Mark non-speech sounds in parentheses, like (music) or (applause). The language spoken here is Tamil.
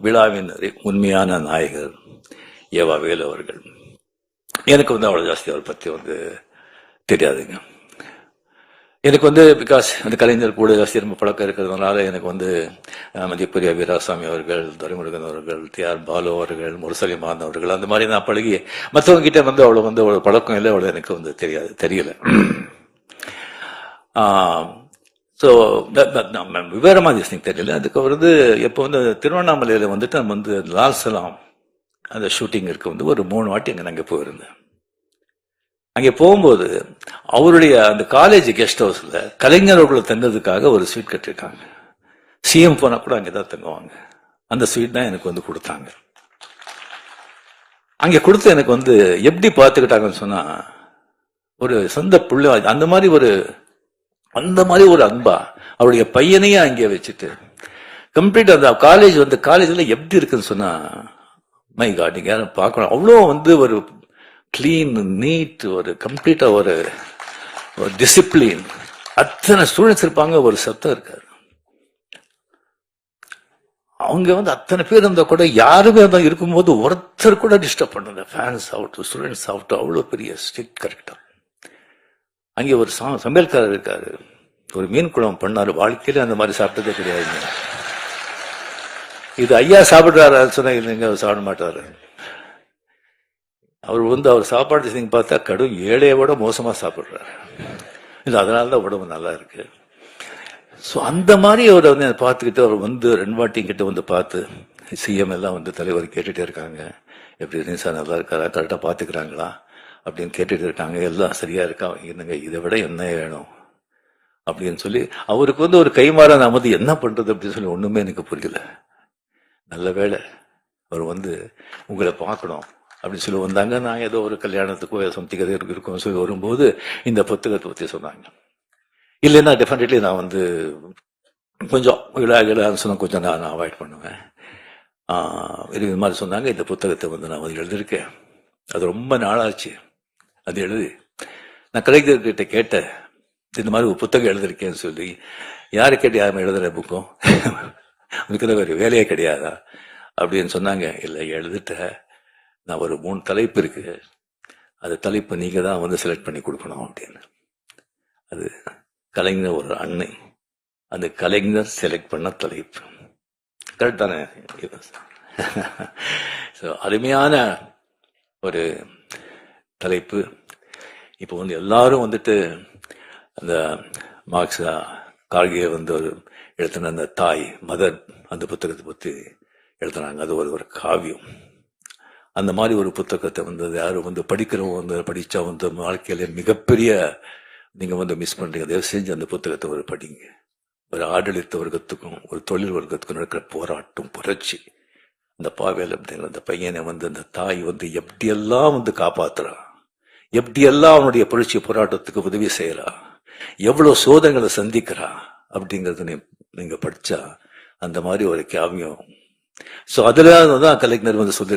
விழாவின் உண்மையான நாயகர் ஏவா வேலு அவர்கள். எனக்கு வந்து அவ்வளோ ஜாஸ்தி அவரை பற்றி வந்து தெரியாதுங்க. எனக்கு வந்து பிகாஸ் அந்த கலைஞர் கூட ஜாஸ்தி ரொம்ப பழக்கம் இருக்கிறதுனால எனக்கு வந்து அஹ், வீராசாமி அவர்கள் துரைமுருகன் அவர்கள் டி ஆர் பாலு அவர்கள் முரசலிமான் அவர்கள் அந்த மாதிரி நான் பழகி மற்றவங்க கிட்ட வந்து அவ்வளோ வந்து அவ்வளோ பழக்கம் இல்லை அவ்வளோ எனக்கு வந்து தெரியாது தெரியல. (clears throat) ஸோ விவரமாக விவரமா திஸ்னிங் தெரியல. அதுக்கு வந்து எப்போ வந்து திருவண்ணாமலையில் வந்துட்டு நம்ம வந்து லால் சலாம் அந்த ஷூட்டிங்கிற்கு வந்து ஒரு மூணு வாட்டி அங்கே நாங்கள் போயிருந்தேன். அங்கே போகும்போது அவருடைய அந்த காலேஜ் கெஸ்ட் ஹவுஸில் கலைஞர்களுக்குள்ள தங்குறதுக்காக ஒரு ஸ்வீட் கட்டிருக்காங்க சிஎம் போனால் கூட அங்கே தான் தங்குவாங்க. அந்த ஸ்வீட் தான் எனக்கு வந்து கொடுத்தாங்க. அங்கே கொடுத்து எனக்கு வந்து எப்படி பார்த்துக்கிட்டாங்கன்னு சொன்னால் ஒரு சொந்த பிள்ளை அந்த மாதிரி ஒரு அந்த மாதிரி ஒரு அன்பா அவருடைய பையனையே அங்கே வச்சுட்டு கம்ப்ளீட் அந்த காலேஜ் வந்து காலேஜ்ல எப்படி இருக்குன்னு சொன்னா மை காட் நீங்க யாரும் பார்க்கணும். அவ்வளோ வந்து ஒரு கிளீன் நீட் ஒரு கம்ப்ளீட்டா ஒரு ஒரு டிசிப்ளின் அத்தனை ஸ்டூடெண்ட்ஸ் இருப்பாங்க ஒரு சத்தம் இருக்காது. அவங்க வந்து அத்தனை பேர் இருந்தா கூட யாருமே இருந்தா இருக்கும்போது ஒருத்தர் கூட டிஸ்டர்ப் பண்ணல. ஃபேன்ஸ் ஆகட்டும் ஸ்டூடெண்ட்ஸ் ஆகட்டும் அவ்வளோ பெரிய ஸ்ட்ரிக்ட் கரெக்டா அங்கே ஒரு சா- சமையல்காரர் இருக்காரு. ஒரு மீன் குழம்பு பண்ணாரு. வாழ்க்கையில அந்த மாதிரி சாப்பிட்டதே கிடையாதுங்க இது ஐயா சாப்பிடுறாரு சொன்னா இல்லைங்க அவர் சாப்பிட மாட்டாரு. அவர் வந்து அவர் சாப்பாடு நீங்க பார்த்தா கடும் ஏழையை விட மோசமா சாப்பிடுறாரு. இல்ல அதனால தான் உடம்பு நல்லா இருக்கு. ஸோ அந்த மாதிரி அவரை வந்து பார்த்துக்கிட்டு அவர் வந்து ரெண்டு வாட்டியும் கிட்ட வந்து பார்த்து சிஎம் எல்லாம் வந்து தலைவர் கேட்டுட்டே இருக்காங்க. எப்படி இருந்துச்சா சார் நல்லா இருக்காரா? கரெக்டாக பார்த்துக்கிறாங்களா? அப்படின்னு கேட்டுட்டு இருக்காங்க. எல்லாம் சரியா இருக்கா? என்னங்க இதை விட என்ன வேணும்? அப்படின்னு சொல்லி அவருக்கு வந்து ஒரு கைமாற நாம வந்து என்ன பண்றது அப்படின்னு சொல்லி ஒண்ணுமே எனக்கு புரியல. நல்ல வேளை அவர் வந்து உங்களை பார்க்கணும் அப்படின்னு சொல்லி வந்தாங்க. நான் ஏதோ ஒரு கல்யாணத்துக்கோ சம்திங் எதோ இருக்கோம் சொல்லி வரும்போது இந்த புத்தகத்தை பற்றி சொன்னாங்க. இல்லைன்னா டெஃபினெட்லி நான் வந்து கொஞ்சம் விழா விழான்னு சொன்னா கொஞ்சம் நான் அவாய்ட் பண்ணுவேன். இது மாதிரி சொன்னாங்க. இந்த புத்தகத்தை வந்து நான் வந்து எழுதியிருக்கேன். அது ரொம்ப நாளாச்சு. அது எழுதி. நான் கலைஞர்கிட்ட கேட்டேன் இந்த மாதிரி ஒரு புத்தகம் எழுதிருக்கேன்னு சொல்லி யாரை கேட்டு யாரும் எழுதுற புக்கும் உனக்கு தான் வேலையே கிடையாதா? அப்படின்னு சொன்னாங்க. இல்லை எழுதிட்ட நான் ஒரு மூணு தலைப்பு இருக்கு. அது தலைப்பு நீங்கள் தான் வந்து செலக்ட் பண்ணி கொடுக்கணும் அப்படின்னு. அது கலைஞர் ஒரு அன்னை. அந்த கலைஞர் செலக்ட் பண்ண தலைப்பு. கரெக்ட் தானே? (laughs) ஸோ அருமையான ஒரு தலைப்பு. இப்போ வந்து எல்லாரும் வந்துட்டு அந்த மார்க்ஸ் கார்கே வந்து ஒரு எழுத்தின அந்த தாய் மதர் அந்த புத்தகத்தை பற்றி எழுதுனாங்க. அது ஒரு ஒரு காவியம். அந்த மாதிரி ஒரு புத்தகத்தை வந்து யாரும் வந்து படிக்கிறவங்க வந்து படித்தா வந்து வாழ்க்கையில மிகப்பெரிய நீங்கள் வந்து மிஸ் பண்ணுறீங்க தயவு செஞ்சு அந்த புத்தகத்தை ஒரு படிங்க. ஒரு ஆடளித்த வர்க்கத்துக்கும் ஒரு தொழில் வர்க்கத்துக்கும் நடக்கிற போராட்டம் புரட்சி. அந்த பாவேல் அப்படிங்கிற அந்த பையனை வந்து அந்த தாய் வந்து எப்படியெல்லாம் வந்து காப்பாத்துறான் எப்படியெல்லாம் அவனுடைய புரட்சி போராட்டத்துக்கு உதவி செய்யறா? எவ்வளவு சோதனைகளை சந்திக்கிறா? அப்படிங்கறது நீங்க படிச்சா அந்த மாதிரி ஒரு காவியம். சோ அதுல தான் கலைஞர் வந்து சொல்லி